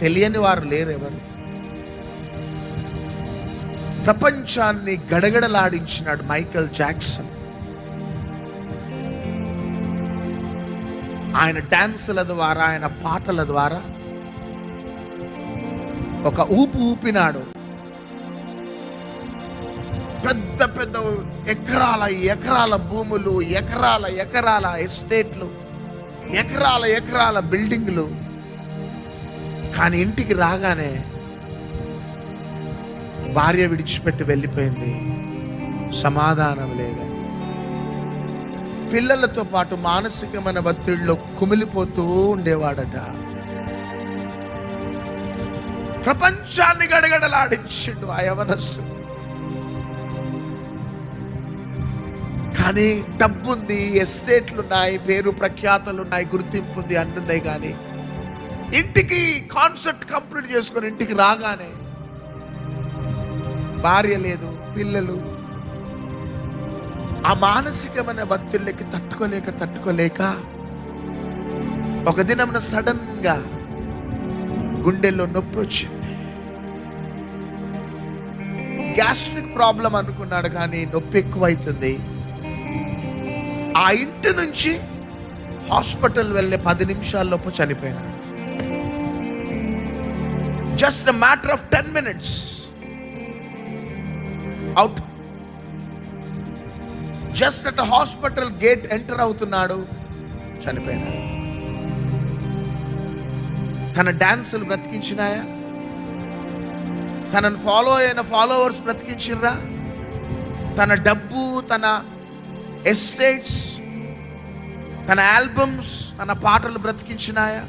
తెలియని వారు లేరు ఎవరు ప్రపంచాన్ని గడగడలాడించినాడు మైకల్ జాక్సన్. ఆయన డాన్సుల ద్వారా ఆయన పాటల ద్వారా ఒక ఊపు ఊపినాడు. పెద్ద పెద్ద ఎకరాల ఎకరాల భూములు ఎకరాల ఎకరాల ఎస్టేట్లు ఎకరాల ఎకరాల బిల్డింగ్లు కానీ ఇంటికి రాగానే భార్య విడిచిపెట్టి వెళ్ళిపోయింది. సమాధానం లేదు. పిల్లలతో పాటు మానసికమైన ఒత్తిడిలో కుమిలిపోతూ ఉండేవాడట. ప్రపంచాన్ని గడగడలాడించిండు ఆ యవనస్సు. కానీ డబ్బుంది ఎస్టేట్లు ఉన్నాయి పేరు ప్రఖ్యాతలున్నాయి గుర్తింపు ఉంది అంటున్నాయి కానీ ఇంటికి కాన్సెప్ట్ కంప్లీట్ చేసుకొని ఇంటికి రాగానే భార్య లేదు పిల్లలు. ఆ మానసికమైన భక్తులకి తట్టుకోలేక తట్టుకోలేక ఒక దినమున సడన్గా గుండెల్లో నొప్పి వచ్చింది. గ్యాస్ట్రిక్ ప్రాబ్లం అనుకున్నాడు కానీ నొప్పి ఎక్కువైతుంది. ఆ ఇంటి నుంచి హాస్పిటల్ వెళ్ళే పది నిమిషాల్లోపు చనిపోయినాడు. Just matter of ten minutes out just at hospital gate enter అవుతున్నాడు. చనిపోయినాడు. తన డాన్సులు బ్రతికించినాయా? తనను ఫాలో అయిన ఫాలోవర్స్ బ్రతికించిర్రా? తన డబ్బు తన ఎస్టేట్స్ తన ఆల్బమ్స్ తన పాటలు బ్రతికించినాయా?